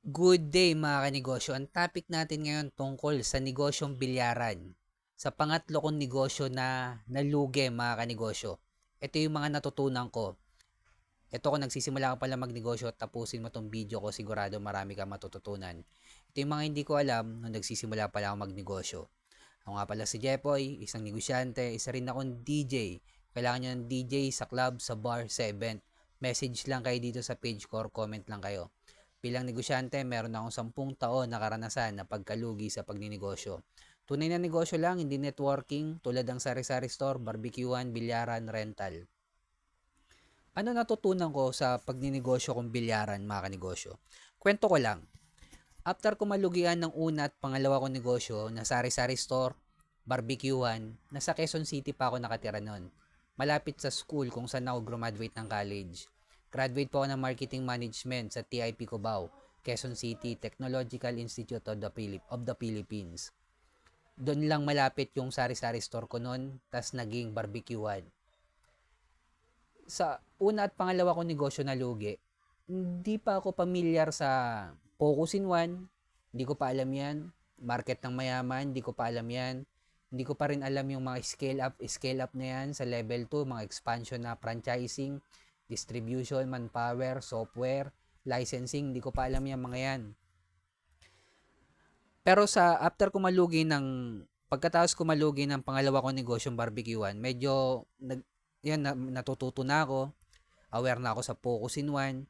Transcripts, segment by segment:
Good day mga kanegosyo. Ang topic natin ngayon tungkol sa negosyong bilyaran. Sa pangatlo kong negosyo na nalugi mga kanegosyo. Ito yung mga natutunan ko. Ito kung nagsisimula ka pala magnegosyo at tapusin mo tong video ko sigurado marami kang matututunan. Ito yung mga hindi ko alam nung nagsisimula pala ako magnegosyo. Ako nga pala si Jepoy, isang negosyante, isa rin akong DJ. Kailangan nyo ng DJ sa club, sa bar, sa event. Message lang kayo dito sa page ko or comment lang kayo. Bilang negosyante, meron akong 10 taon na karanasan na pagkalugi sa pagninegosyo. Tunay na negosyo lang, hindi networking, tulad ng sari-sari store, barbecuean, bilyaran, rental. Ano natutunan ko sa pagninegosyo kong bilyaran, mga kanegosyo? Kwento ko lang. After ko malugian ng una at pangalawa kong negosyo na sari-sari store, barbecuean, nasa Quezon City pa ako nakatira noon. Malapit sa school kung saan ako graduate ng college. Graduate po ako ng Marketing Management sa TIP Cubao, Quezon City Technological Institute of the, Philip, of the Philippines. Doon lang malapit yung sari-sari store ko noon, tas naging barbecuean. Sa una at pangalawa kong negosyo na lugi, hindi pa ako pamilyar sa Focus in One, hindi ko pa alam yan. Market ng mayaman, hindi ko pa alam yan. Hindi ko pa rin alam yung mga scale up, scale up na yan sa level 2, mga expansion na franchising, distribution, manpower, software, licensing, hindi ko pa alam yung mga yan. Pero sa after ko malugi ng pagkatapos ko malugi ng pangalawa kong negosyong barbecuean, medyo nag yan na, natututo na ako. Aware na ako sa focus in one.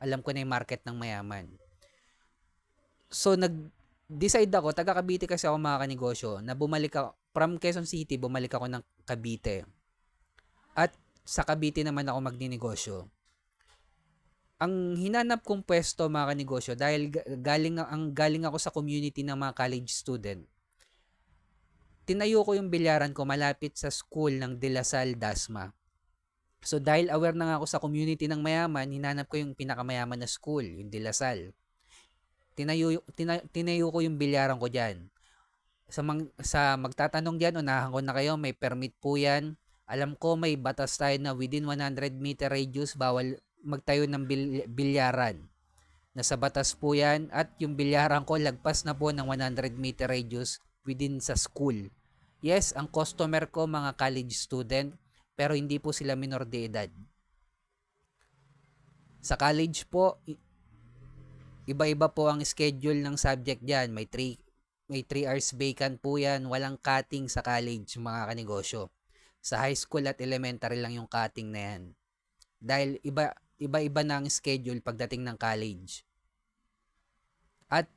Alam ko na yung market ng mayaman. So nag decide ako, taga Cavite kasi ako mga kanegosyo, na bumalik ako from Quezon City, bumalik ako ng Cavite. At sa Cavite naman ako magninegosyo. Ang hinanap kong pwesto mga kanegosyo dahil galing ang galing ako sa community ng mga college student. Tinayo ko yung bilyaran ko malapit sa school ng De La Salle Dasma. So dahil aware na nga ako sa community ng mayaman, hinanap ko yung pinakamayaman na school, yung De La Salle. Tinayo, tina, tinayo ko yung bilyaran ko diyan. Sa, mang, sa magtatanong diyan, unahan ko na kayo, may permit po yan alam ko may batas tayo na within 100 meter radius bawal magtayo ng bil- bilyaran. Nasa batas po yan at yung bilyaran ko lagpas na po ng 100 meter radius within sa school. Yes, ang customer ko mga college student pero hindi po sila minor de edad. Sa college po, iba-iba po ang schedule ng subject diyan. May 3 may 3 hours vacant po yan. Walang cutting sa college mga kanegosyo. Sa high school at elementary lang yung cutting na yan. Dahil iba, iba-iba na ang schedule pagdating ng college. At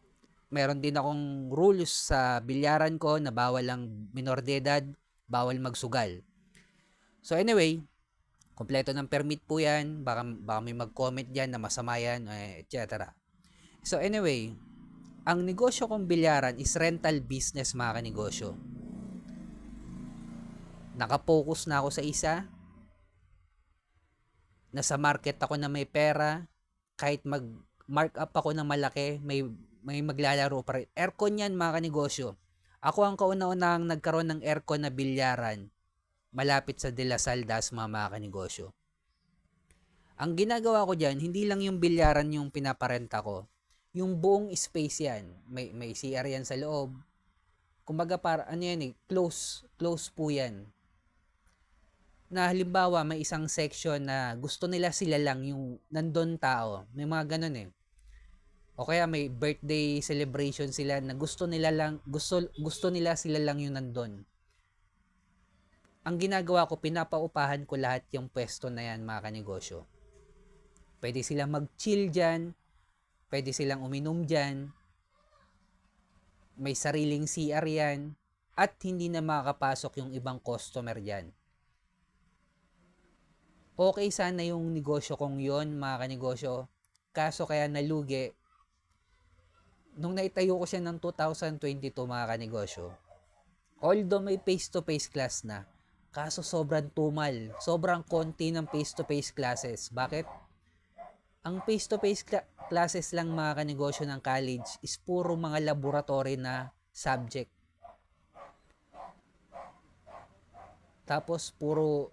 meron din akong rules sa bilyaran ko na bawal lang minor de edad, bawal magsugal. So anyway, kompleto ng permit po yan. Baka, baka may mag-comment dyan na masama yan, eh, etc. So anyway, ang negosyo kong bilyaran is rental business mga kanegosyo. Nakapokus na ako sa isa. Nasa market ako na may pera. Kahit mag mark up ako ng malaki, may may maglalaro pa rin. Aircon yan mga kanegosyo. Ako ang kauna-unahang nagkaroon ng aircon na bilyaran malapit sa De La Salle Dasma mga kanegosyo. Ang ginagawa ko dyan, hindi lang yung bilyaran yung pinaparenta ko. Yung buong space yan. May, may CR yan sa loob. Kumbaga para, ano yan eh, close, close po yan na halimbawa may isang section na gusto nila sila lang yung nandun tao. May mga ganun eh. O kaya may birthday celebration sila na gusto nila lang gusto gusto nila sila lang yung nandun. Ang ginagawa ko, pinapaupahan ko lahat yung pwesto na yan mga kanegosyo. Pwede silang mag-chill dyan, pwede silang uminom dyan, may sariling CR yan, at hindi na makakapasok yung ibang customer dyan okay sana yung negosyo kong yon mga kanegosyo. Kaso kaya nalugi, nung naitayo ko siya ng 2022 mga kanegosyo, although may face-to-face class na, kaso sobrang tumal, sobrang konti ng face-to-face classes. Bakit? Ang face-to-face cl- classes lang mga kanegosyo ng college is puro mga laboratory na subject. Tapos puro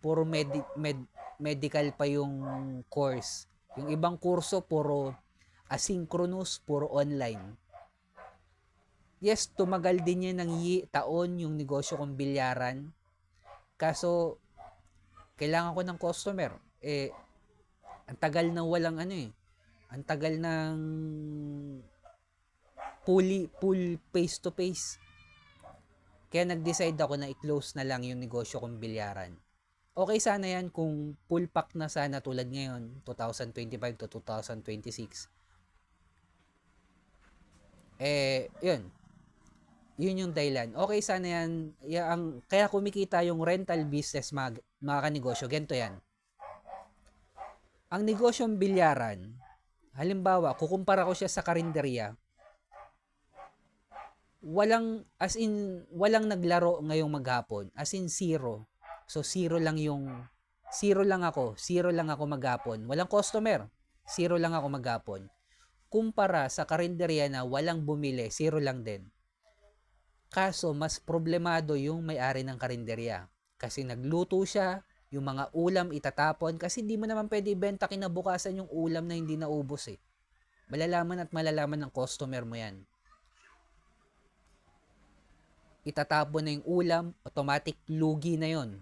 puro med, med, medical pa yung course. Yung ibang kurso puro asynchronous, puro online. Yes, tumagal din yan ng yi, taon yung negosyo kong bilyaran. Kaso, kailangan ko ng customer. Eh, ang tagal na walang ano eh. Ang tagal ng fully, full face to face. Kaya nag-decide ako na i-close na lang yung negosyo kong bilyaran. Okay sana yan kung full pack na sana tulad ngayon, 2025 to 2026. Eh, yun. Yun yung dahilan. Okay sana yan. Ya, ang, kaya kumikita yung rental business mga, mga kanegosyo. Ganito yan. Ang negosyong bilyaran, halimbawa, kukumpara ko siya sa karinderya, walang, as in, walang naglaro ngayong maghapon. As in, zero. So, zero lang yung, zero lang ako. Zero lang ako maghapon. Walang customer. Zero lang ako maghapon. Kumpara sa karinderya na walang bumili, zero lang din. Kaso, mas problemado yung may-ari ng karinderya. Kasi nagluto siya, yung mga ulam itatapon, kasi di mo naman pwede ibenta kinabukasan yung ulam na hindi naubos eh. Malalaman at malalaman ng customer mo yan. Itatapon na yung ulam, automatic lugi na yon.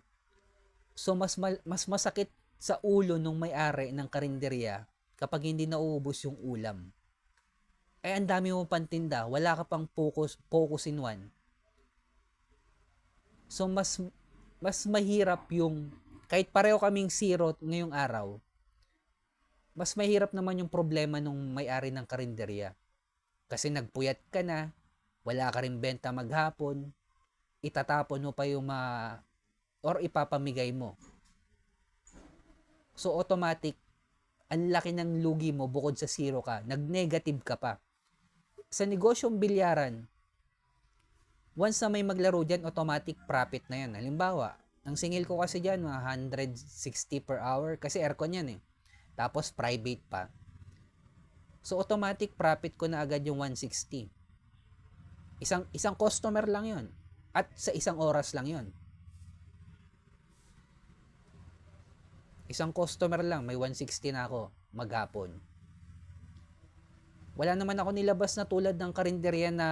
So, mas, mal- mas masakit sa ulo ng may-ari ng karinderya kapag hindi nauubos yung ulam. Eh, ang dami mo pantinda, wala ka pang focus, focus in one. So, mas, mas mahirap yung, kahit pareho kaming zero ngayong araw, mas mahirap naman yung problema nung may-ari ng karinderya. Kasi nagpuyat ka na, wala ka rin benta maghapon, itatapon mo pa yung mga, or ipapamigay mo. So, automatic, ang laki ng lugi mo bukod sa zero ka, nag-negative ka pa. Sa negosyong bilyaran, once na may maglaro dyan, automatic profit na yan. Halimbawa, ang singil ko kasi dyan, mga 160 per hour, kasi aircon yan eh. Tapos private pa. So automatic profit ko na agad yung 160. Isang isang customer lang 'yon. At sa isang oras lang 'yon. Isang customer lang, may 160 na ako maghapon. Wala naman ako nilabas na tulad ng karinderya na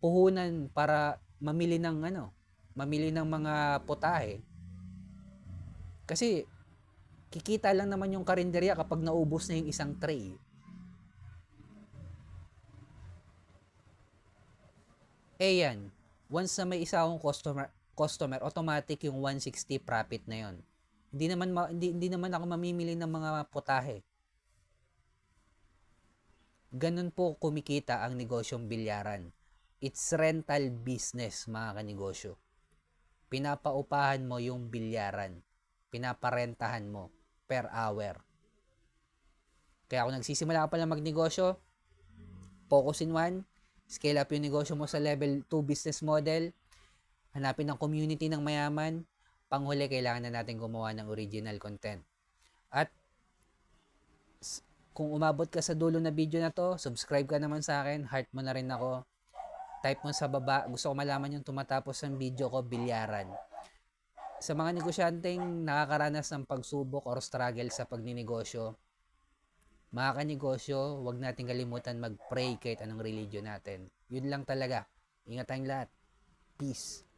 puhunan para mamili ng ano, mamili ng mga putahe. Kasi kikita lang naman yung karinderya kapag naubos na yung isang tray. Eh yan, once na may isa akong customer, customer, automatic yung 160 profit na yon. Hindi naman ma- hindi, hindi naman ako mamimili ng mga putahe. Ganun po kumikita ang negosyong bilyaran. It's rental business, mga kanegosyo. Pinapaupahan mo yung bilyaran. Pinaparentahan mo per hour. Kaya kung nagsisimula ka pa lang magnegosyo, focus in one, scale up yung negosyo mo sa level 2 business model, hanapin ang community ng mayaman, panghuli kailangan na natin gumawa ng original content. At kung umabot ka sa dulo na video na to, subscribe ka naman sa akin, heart mo na rin ako. Type mo sa baba, gusto ko malaman yung tumatapos ng video ko, bilyaran. Sa mga negosyanteng nakakaranas ng pagsubok or struggle sa pagninegosyo, mga kanegosyo, huwag natin kalimutan mag-pray kahit anong religion natin. Yun lang talaga. Ingat tayong lahat. Peace.